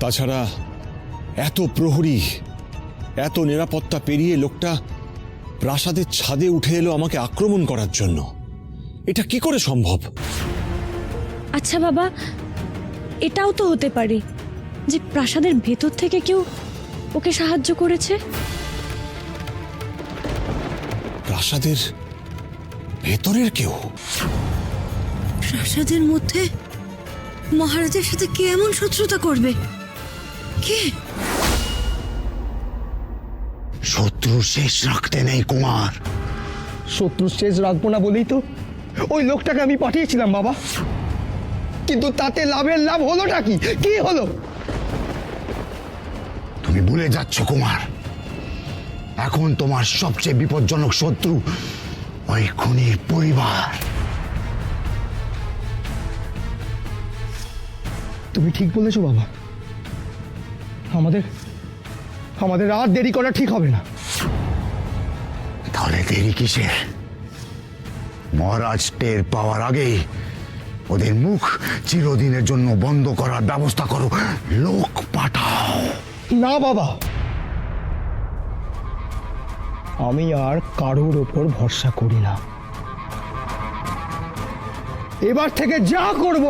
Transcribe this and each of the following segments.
তাছাড়া এত প্রহরী এত নিরাপত্তা পেরিয়ে লোকটা প্রাসাদের ছাদে উঠে এলো আমাকে আক্রমণ করার জন্য। এটা কি করে সম্ভব? আচ্ছা বাবা এটাও তো হতে পারে যে প্রাসাদের ভেতর থেকে কেউ ওকে সাহায্য করেছে। প্রাসাদের ভেতরের কেউ? প্রাসাদের মধ্যে মহারাজের সাথে কে এমন শত্রুতা করবে? কে? শত্রু শেষ রাখতে নেই কুমার। শত্রু শেষ রাখব না বলেই তো ওই লোকটাকে আমি পাঠিয়েছিলাম বাবা। কিন্তু তাতে লাভের লাভ হলোটা কি? কি হলো? তুমি ভুলে যাচ্ছ কুমার। এখন তোমার সবচেয়ে বিপজ্জনক শত্রু ওই খুনির পরিবার। তুমি ঠিক বলেছ বাবা। আমাদের আমাদের আর দেরি করা ঠিক হবে না। তাহলে দেরি কিসের? মহারাজ টের পাওয়ার আগেই ওদের মুখ চিরদিনের জন্য বন্ধ করার ব্যবস্থা করো। লোক পাঠাও। না বাবা। আমি আর কারোর ওপর ভরসা করি না। এবার থেকে যা করব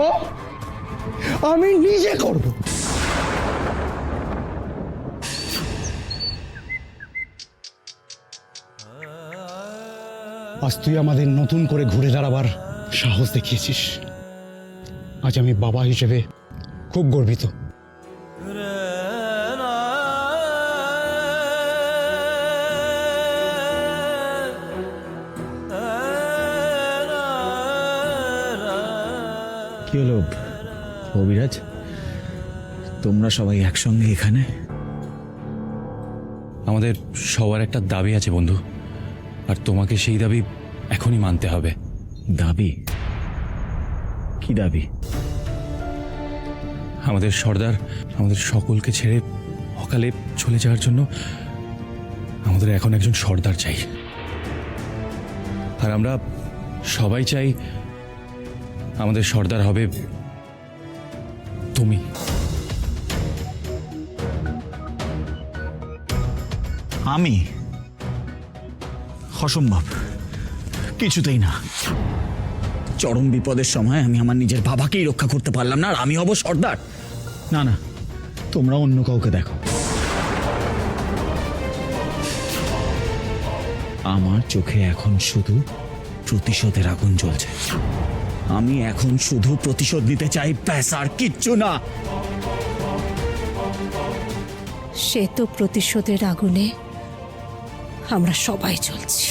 আমি নিজে করব। আজ তুই আমাদের নতুন করে ঘুরে দাঁড়াবার সাহস দেখিয়েছিস। আজ আমি বাবা হিসেবে খুব গর্বিত। কি হলো অবিরাজ তোমরা সবাই একসঙ্গে এখানে? আমাদের সবার একটা দাবি আছে বন্ধু। আর তোমাকে সেই দাবি এখনই মানতে হবে। দাবি? কি দাবি? আমাদের সর্দার আমাদের সকলকে ছেড়ে অকালে চলে যাওয়ার জন্য আমাদের এখন একজন সর্দার চাই। আর আমরা সবাই চাই আমাদের সর্দার হবে তুমি। আমি? অসম্ভব। কিছুতেই না। চরম বিপদের সময় আমি আমার নিজের বাবাকেই রক্ষা করতে পারলাম না আর আমি হব সর্দার। না না, তোমরা অন্য কাউকে দেখো। আমার চোখে এখন শুধু প্রতিশোধের আগুন জ্বলছে। আমি এখন শুধু প্রতিশোধ নিতে চাই আর কিচ্ছু না। সে তো প্রতিশোধের আগুনে আমরা সবাই চলছি।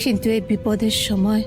কিন্তু এই বিপদের সময়